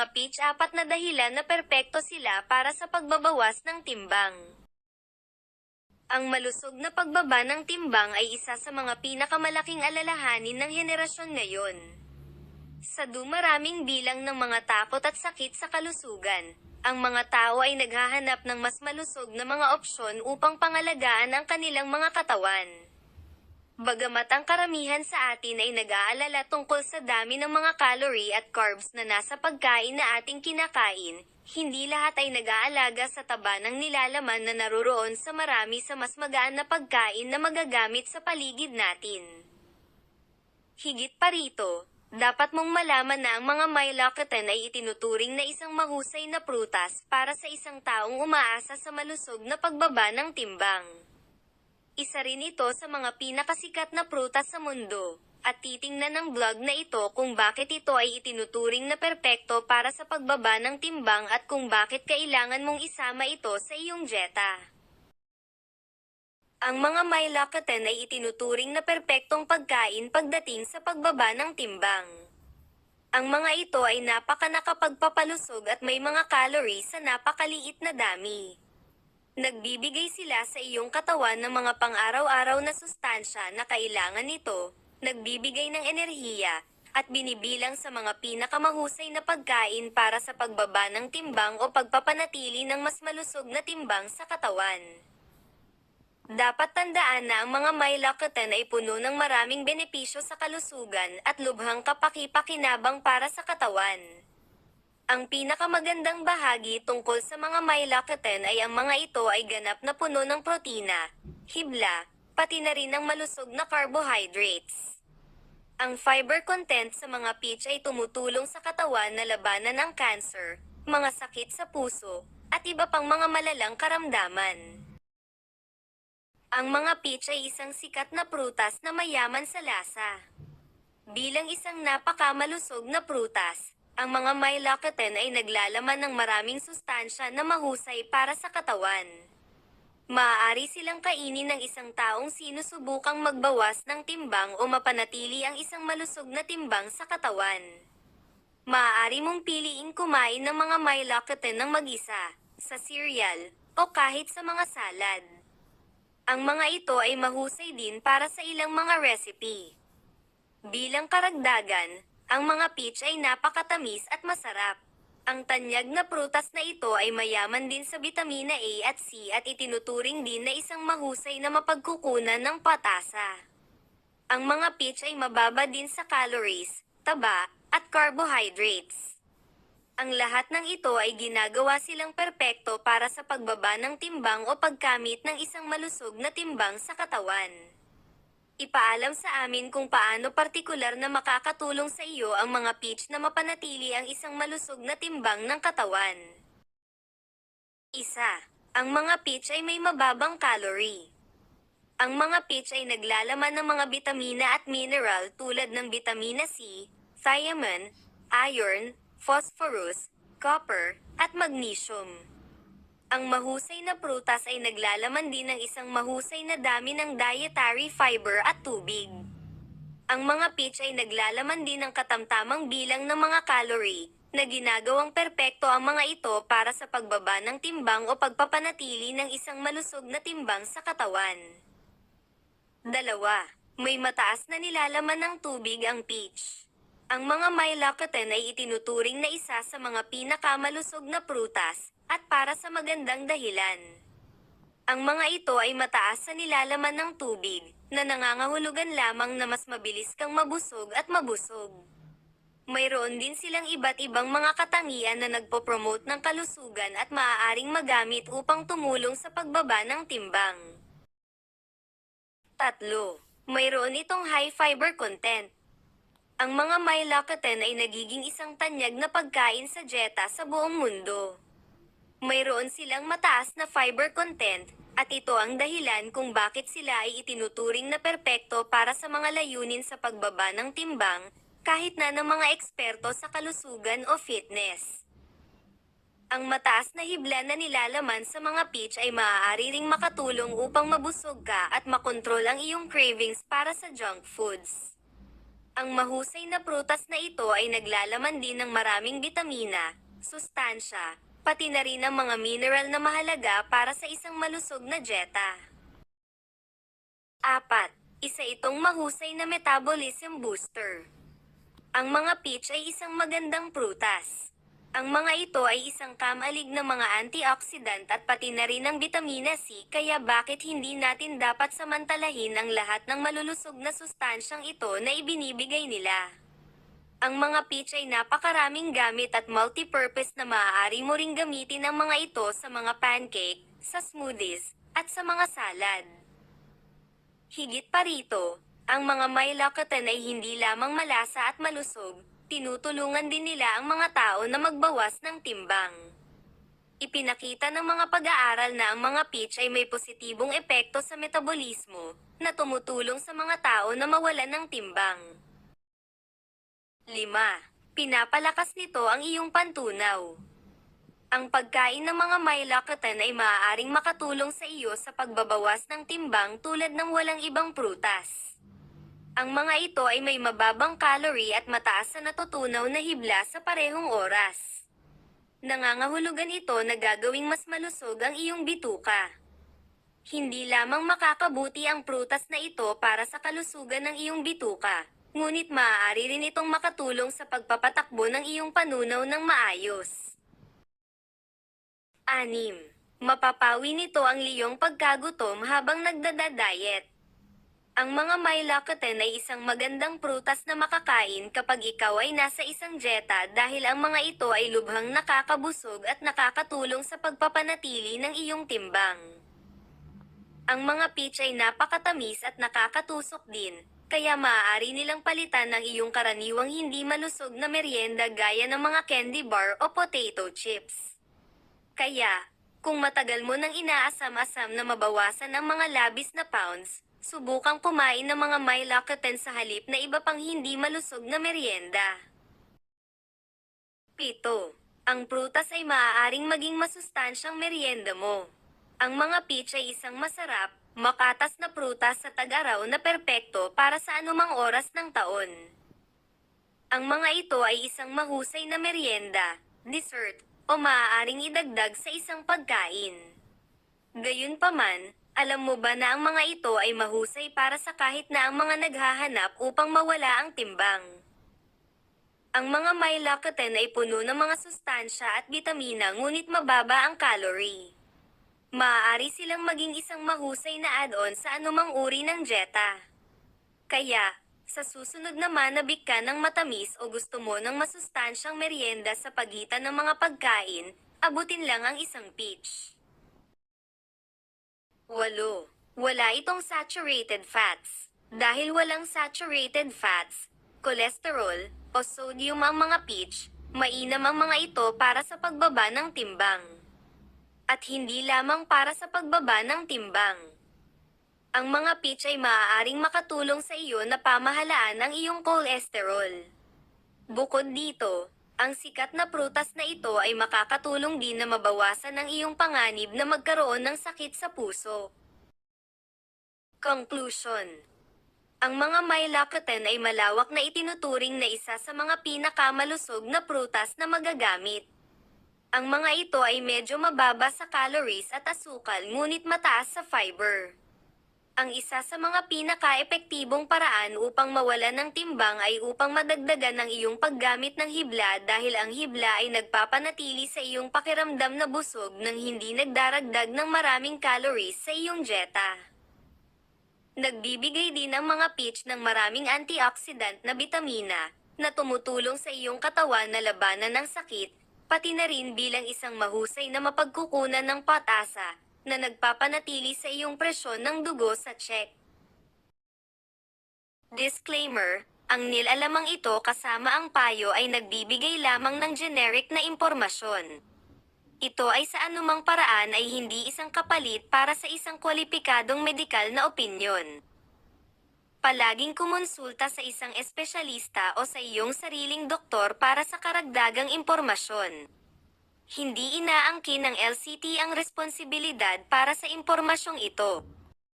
mga peach apat na dahilan na perpekto sila para sa pagbabawas ng timbang. Ang malusog na pagbaba ng timbang ay isa sa mga pinakamalaking alalahanin ng henerasyon ngayon. Sa dumaraming bilang ng mga takot at sakit sa kalusugan, ang mga tao ay naghahanap ng mas malusog na mga opsyon upang pangalagaan ang kanilang mga katawan. Bagamat ang karamihan sa atin ay nag-aalala tungkol sa dami ng mga calorie at carbs na nasa pagkain na ating kinakain, hindi lahat ay nag-aalaga sa taba ng nilalaman na naroroon sa marami sa mas magaan na pagkain na magagamit sa paligid natin. Higit pa rito, dapat mong malaman na ang mga mylocaton ay itinuturing na isang mahusay na prutas para sa isang taong umaasa sa malusog na pagbaba ng timbang. Isa rin ito sa mga pinakasikat na prutas sa mundo, at titingnan ng blog na ito kung bakit ito ay itinuturing na perpekto para sa pagbaba ng timbang at kung bakit kailangan mong isama ito sa iyong dieta. Ang mga mylocaton ay itinuturing na perpektong pagkain pagdating sa pagbaba ng timbang. Ang mga ito ay napaka nakapagpapalusog at may mga calories sa napakaliit na dami. Nagbibigay sila sa iyong katawan ng mga pang-araw-araw na sustansya na kailangan nito, nagbibigay ng enerhiya, at binibilang sa mga pinakamahusay na pagkain para sa pagbaba ng timbang o pagpapanatili ng mas malusog na timbang sa katawan. Dapat tandaan na ang mga mylocaton ay puno ng maraming benepisyo sa kalusugan at lubhang kapaki-pakinabang para sa katawan. Ang pinakamagandang bahagi tungkol sa mga mylocaton ay ang mga ito ay ganap na puno ng protina, hibla, pati na rin ng malusog na carbohydrates. Ang fiber content sa mga peach ay tumutulong sa katawan na labanan ang cancer, mga sakit sa puso, at iba pang mga malalang karamdaman. Ang mga peach ay isang sikat na prutas na mayaman sa lasa. Bilang isang napakamalusog na prutas, ang mga mylocaton ay naglalaman ng maraming sustansya na mahusay para sa katawan. Maaari silang kainin ng isang taong sinusubukang magbawas ng timbang o mapanatili ang isang malusog na timbang sa katawan. Maaari mong piliing kumain ng mga mylocaton ng mag-isa, sa cereal, o kahit sa mga salad. Ang mga ito ay mahusay din para sa ilang mga recipe. Bilang karagdagan, ang mga peach ay napakatamis at masarap. Ang tanyag na prutas na ito ay mayaman din sa vitamina A at C at itinuturing din na isang mahusay na mapagkukunan ng patasa. Ang mga peach ay mababa din sa calories, taba, at carbohydrates. Ang lahat ng ito ay ginagawa silang perpekto para sa pagbaba ng timbang o pagkamit ng isang malusog na timbang sa katawan. Ipaalam sa amin kung paano partikular na makakatulong sa iyo ang mga peach na mapanatili ang isang malusog na timbang ng katawan. Isa, ang mga peach ay may mababang calorie. Ang mga peach ay naglalaman ng mga bitamina at mineral tulad ng bitamina C, thiamine, iron, phosphorus, copper, at magnesium. Ang mahusay na prutas ay naglalaman din ng isang mahusay na dami ng dietary fiber at tubig. Ang mga peach ay naglalaman din ng katamtamang bilang ng mga calorie, na ginagawang perpekto ang mga ito para sa pagbaba ng timbang o pagpapanatili ng isang malusog na timbang sa katawan. Dalawa, may mataas na nilalaman ng tubig ang peach. Ang mga mylocaton ay itinuturing na isa sa mga pinakamalusog na prutas, at para sa magandang dahilan. Ang mga ito ay mataas sa nilalaman ng tubig, na nangangahulugan lamang na mas mabilis kang mabusog at mabusog. Mayroon din silang iba't ibang mga katangian na nagpo-promote ng kalusugan at maaaring magamit upang tumulong sa pagbaba ng timbang. Tatlo, mayroon itong high fiber content. Ang mga mylocaton ay nagiging isang tanyag na pagkain sa dieta sa buong mundo. Mayroon silang mataas na fiber content, at ito ang dahilan kung bakit sila ay itinuturing na perpekto para sa mga layunin sa pagbaba ng timbang, kahit na ng mga eksperto sa kalusugan o fitness. Ang mataas na hibla na nilalaman sa mga peach ay maaari ring makatulong upang mabusog ka at makontrol ang iyong cravings para sa junk foods. Ang mahusay na prutas na ito ay naglalaman din ng maraming bitamina, sustansya, pati na rin ang mga mineral na mahalaga para sa isang malusog na dieta. Apat, isa itong mahusay na metabolism booster. Ang mga peach ay isang magandang prutas. Ang mga ito ay isang kamalig na mga antioxidant at pati na rin ang vitamina C kaya bakit hindi natin dapat samantalahin ang lahat ng malulusog na sustansyang ito na ibinibigay nila. Ang mga peach ay napakaraming gamit at multi-purpose na maaari mo ring gamitin ang mga ito sa mga pancake, sa smoothies, at sa mga salad. Higit pa rito, ang mga may ay hindi lamang malasa at malusog, tinutulungan din nila ang mga tao na magbawas ng timbang. Ipinakita ng mga pag-aaral na ang mga peach ay may positibong epekto sa metabolismo, na tumutulong sa mga tao na mawalan ng timbang. 5. Pinapalakas nito ang iyong pantunaw. Ang pagkain ng mga may lakatan ay maaaring makatulong sa iyo sa pagbabawas ng timbang tulad ng walang ibang prutas. Ang mga ito ay may mababang calorie at mataas na natutunaw na hibla sa parehong oras. Nangangahulugan ito na gagawing mas malusog ang iyong bituka. Hindi lamang makakabuti ang prutas na ito para sa kalusugan ng iyong bituka, ngunit maaari rin itong makatulong sa pagpapatakbo ng iyong panunaw ng maayos. 6. Mapapawi nito ang liyong pagkagutom habang nagdada-diet. Ang mga may lakatan ay isang magandang prutas na makakain kapag ikaw ay nasa isang dieta dahil ang mga ito ay lubhang nakakabusog at nakakatulong sa pagpapanatili ng iyong timbang. Ang mga peach ay napakatamis at nakakatusok din, kaya maaari nilang palitan ng iyong karaniwang hindi malusog na merienda gaya ng mga candy bar o potato chips. Kaya, kung matagal mo nang inaasam-asam na mabawasan ang mga labis na pounds, subukang kumain ng mga may lakatan sa halip na iba pang hindi malusog na merienda. 7. Ang prutas ay maaaring maging masustansyang merienda mo. Ang mga peach ay isang masarap, makatas na prutas sa tag-araw na perpekto para sa anumang oras ng taon. Ang mga ito ay isang mahusay na merienda, dessert, o maaaring idagdag sa isang pagkain. Gayunpaman, alam mo ba na ang mga ito ay mahusay para sa kahit na ang mga naghahanap upang mawala ang timbang? Ang mga may lakatan ay puno ng mga sustansya at bitamina ngunit mababa ang calorie. Maaari silang maging isang mahusay na add-on sa anumang uri ng dieta. Kaya, sa susunod na bigka ng matamis o gusto mo ng masustansyang merienda sa pagitan ng mga pagkain, abutin lang ang isang peach. 8. Wala itong saturated fats. Dahil walang saturated fats, kolesterol, o sodium ang mga peach, mainam ang mga ito para sa pagbaba ng timbang. At hindi lamang para sa pagbaba ng timbang. Ang mga peach ay maaaring makatulong sa iyo na pamahalaan ang iyong cholesterol. Bukod dito, ang sikat na prutas na ito ay makakatulong din na mabawasan ang iyong panganib na magkaroon ng sakit sa puso. Conclusion Ang mga may lakatan ay malawak na itinuturing na isa sa mga pinakamalusog na prutas na magagamit. Ang mga ito ay medyo mababa sa calories at asukal ngunit mataas sa fiber. Ang isa sa mga pinaka-epektibong paraan upang mawalan ng timbang ay upang madagdagan ang iyong paggamit ng hibla dahil ang hibla ay nagpapanatili sa iyong pakiramdam na busog nang hindi nagdaragdag ng maraming calories sa iyong dieta. Nagbibigay din ang mga peach ng maraming antioxidant na bitamina na tumutulong sa iyong katawan na labanan ng sakit, pati na rin bilang isang mahusay na mapagkukunan ng patasa na nagpapanatili sa iyong presyon ng dugo sa check. Disclaimer, ang nilalamang ito kasama ang payo ay nagbibigay lamang ng generic na impormasyon. Ito ay sa anumang paraan ay hindi isang kapalit para sa isang kwalipikadong medikal na opinyon. Palaging kumonsulta sa isang espesyalista o sa iyong sariling doktor para sa karagdagang impormasyon. Hindi inaangkin ng LCT ang responsibilidad para sa impormasyong ito.